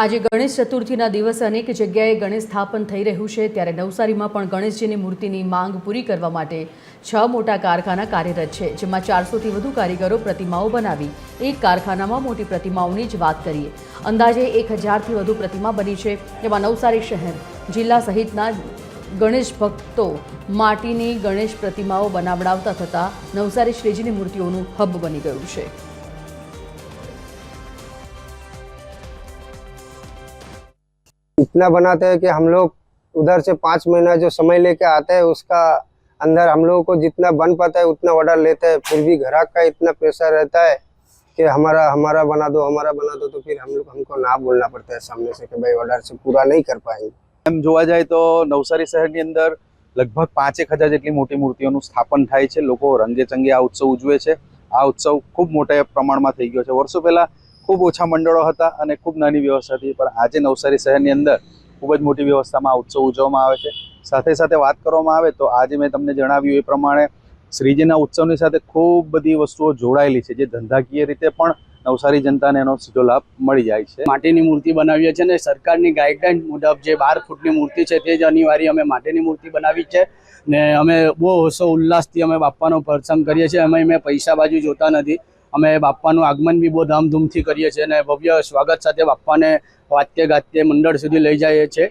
આજે ગણેશ ચતુર્થીના દિવસે અનેક જગ્યાએ ગણેશ સ્થાપન થઈ રહ્યું છે. ત્યારે નવસારીમાં પણ ગણેશજીની મૂર્તિની માંગ પૂરી કરવા માટે છ મોટા કારખાના કાર્યરત છે, જેમાં ચારસોથી વધુ કારીગરો પ્રતિમાઓ બનાવી, એક કારખાનામાં મોટી પ્રતિમાઓની જ વાત કરીએ. અંદાજે એક હજારથી વધુ પ્રતિમા બની છે. જેમાં નવસારી શહેર જિલ્લા સહિતના ગણેશ ભક્તો માટીની ગણેશ પ્રતિમાઓ બનાવડાવતા થતાં નવસારી શ્રીજીની મૂર્તિઓનું હબ બની ગયું છે. इतना बनाते हैं कि हम लोग उधर से पाँच महीना जो समय लेके आते हैं उसका अंदर हम लोगों को जितना बन पाता है उतना ऑर्डर लेते हैं फिर भी ग्राहक का इतना प्रेशर रहता है कि हमारा हमारा बना दो हमारा बना दो तो फिर हम लोग हमको ना बोलना पड़ता है सामने से कि भाई ऑर्डर से पूरा नहीं कर पाएंगे એમ જોવા જાય તો નવસારી શહેરની અંદર લગભગ પાંચેક હજાર જેટલી મોટી મૂર્તિઓનું સ્થાપન થાય છે લોકો રંગે ચંગે આ ઉત્સવ ઉજવે છે આ ઉત્સવ ખૂબ મોટા પ્રમાણમાં થઈ ગયો છે વર્ષો પહેલા ખૂબ ઓછા મંડળો હતા અને ખૂબ નાની વ્યવસ્થા હતી, પણ આજે નવસારી શહેરની અંદર ખૂબ જ મોટી વ્યવસ્થામાં ઉત્સવ ઉજવવામાં આવે છે. સાથે સાથે વાત કરવામાં આવે તો આજે મેં તમને જણાવ્યું એ પ્રમાણે શ્રીજીના ઉત્સવની સાથે ખૂબ બધી વસ્તુઓ જોડાયેલી છે, જે ધંધાકીય રીતે પણ નવસારી જનતાને એનો સીધો લાભ મળી જાય છે. માટીની મૂર્તિ બનાવીએ છીએ અને સરકારની ગાઈડલાઈન મુજબ જે બાર ફૂટની મૂર્તિ છે તે જ અનિવાર્ય અમે માટીની મૂર્તિ બનાવી છે. ને અમે બહુ હોશો ઉલ્લાસથી અમે બાપાનો પ્રસંગ કરીએ છીએ. અમે મેં પૈસા બાજુ જોતા નથી. અમે બાપાનું આગમન બી બહુ ધામધૂમથી કરીએ છીએ અને ભવ્ય સ્વાગત સાથે બાપાને વાત્ય ગાત્ય મંડળ સુધી લઈ જઈએ છીએ.